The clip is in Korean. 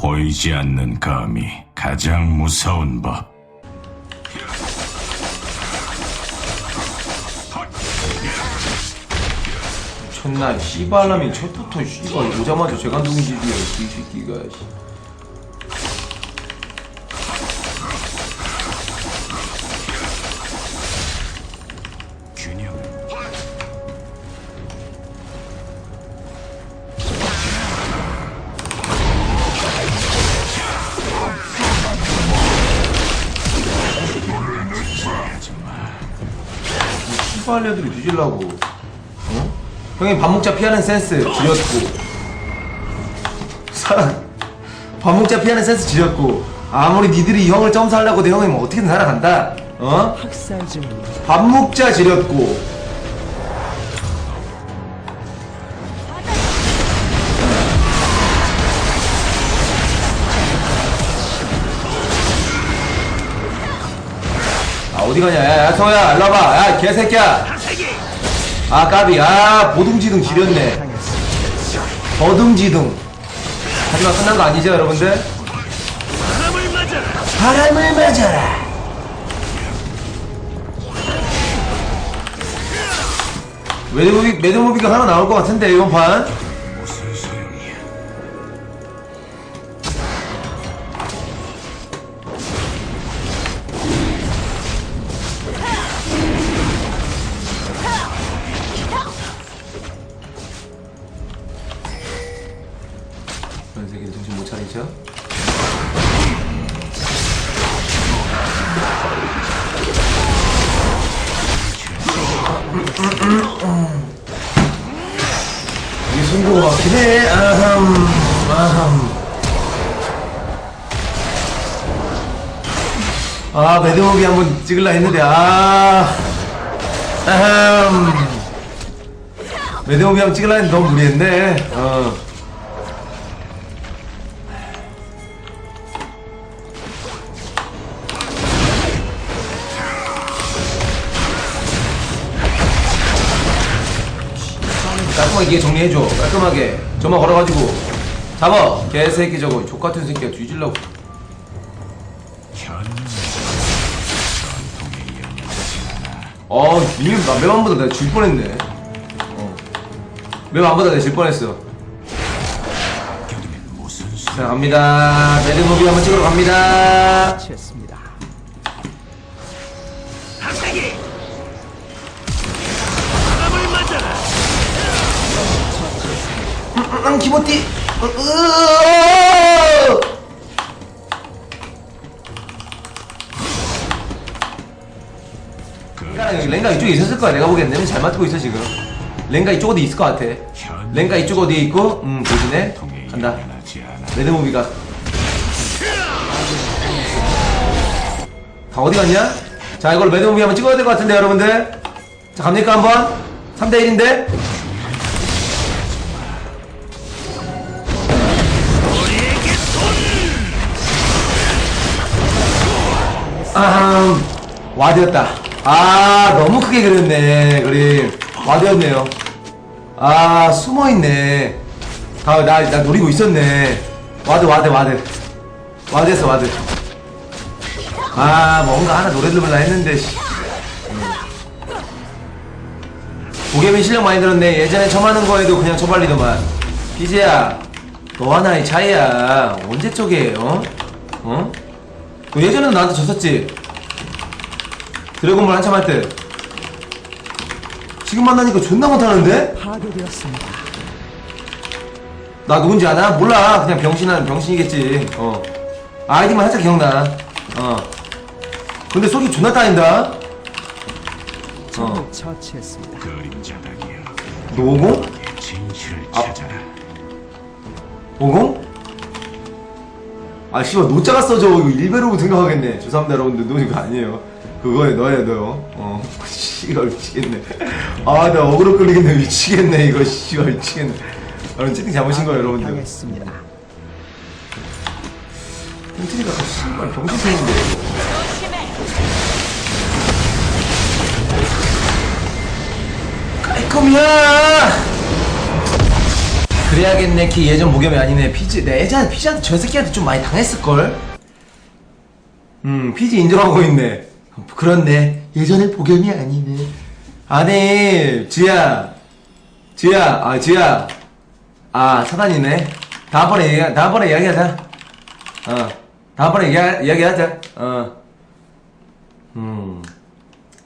보이지 않는 감이 가장 무서운 법. 존나 씨발라면 첫부터 씨발 오자마자 재간둥이 집이야 이 새끼가 씨. 씨발려들이 뒤질라고 어? 형이 밥 먹자 피하는 센스 지렸고 밥 먹자 피하는 센스 지렸고 아무리 니들이 이 형을 점수하려고 도 형이 뭐 어떻게든 살아간다 어? 학살 중입니다. 밥 먹자 지렸고 어디 가냐? 야 야 성호야 일로 와봐. 야 개새끼야. 아 까비. 아 보둥지둥 지렸네. 버둥지둥. 하지만 끝난 거 아니죠 여러분들? 바람을 맞아라. 매드무비, 매드무비가 하나 나올 것 같은데 이번 판 그런 새끼들 정신 못 차리죠? 이게 승부가 맞긴 해. 아함, 아함. 아, 매드무비 한번 찍을라 했는데, 아. 아함. 매드무비 한번 찍을라 했는데 너무 무리했네. 어. 깔끔하게 이게 정리해줘. 깔끔하게. 저만 걸어가지고. 잡아. 개새끼 저거. 족같은 새끼야. 뒤질라고. 어 이미 나 맵안보다 내가 질 뻔했네. 어. 맵안보다 내가 질 뻔했어? 자 갑니다. 매드무비 한번 찍으러 갑니다 응 기모띠 으, 으, 으. 랭가 여기 랭가 이쪽에 있었을 거야 내가 보기엔 내면 잘 맞고 있어 지금 랭가 이쪽 어디 있을 것 같아 랭가 이쪽 어디에 있고 음 대신에 간다. 매드무비가 다 어디 갔냐? 자 이걸 매드무비 한번 찍어야 될 것 같은데 여러분들 자 갑니까 한번? 3대1인데 아함 와드였다 아 너무 크게 그렸네 그림 와드였네요 아 숨어있네 아, 나, 나 노리고 있었네. 와드, 와드, 와드. 와드했어, 와드. 아, 뭔가 하나 노래 들으려 했는데, 씨. 고개민 실력 많이 들었네. 예전에 하는 거에도 그냥 처발리더만. 피지야, 너와 나의 차이야. 언제 쪽이에요? 어? 어? 너 예전에도 나한테 졌었지? 드래곤볼 한참 할 때. 지금 만나니까 존나 못하는데? 파괴되었습니다. 나 누군지 아나? 몰라. 그냥 병신은 병신이겠지. 어. 아이디만 살짝 기억나. 어. 근데 속이 존나 따인다. 어. 적을 처치했습니다. 그림자닥이여. 노공? 진실을 아. 찾아라. 오공? 아, 씨발, 노자가 써져. 이거 일베로 생각하겠네. 죄송합니다, 여러분들. 노 이거 아니에요. 그거에 너예요, 너요. 어. 씨발, 미치겠네. 아, 나 어그로 끌리겠네. 미치겠네, 이거. 씨발, 미치겠네. 여러분, 채팅 잡으신 거예요, 여러분들. 당했습니다. 펜트리가 또 씨발, 병신생인데. 깔끔이야! 그래야겠네. 키 예전 무겸이 아니네. 피지 내 예전에 피지한테 저 새끼한테 좀 많이 당했을걸? 음 피지 인정하고 있네. 그렇네. 예전에 복염이 아니네. 아니 지야. 지야. 아 지야. 아 사단이네. 다음번에 얘기 다음번에 이야기하자. 어 다음번에 이야, 이야기하자. 어음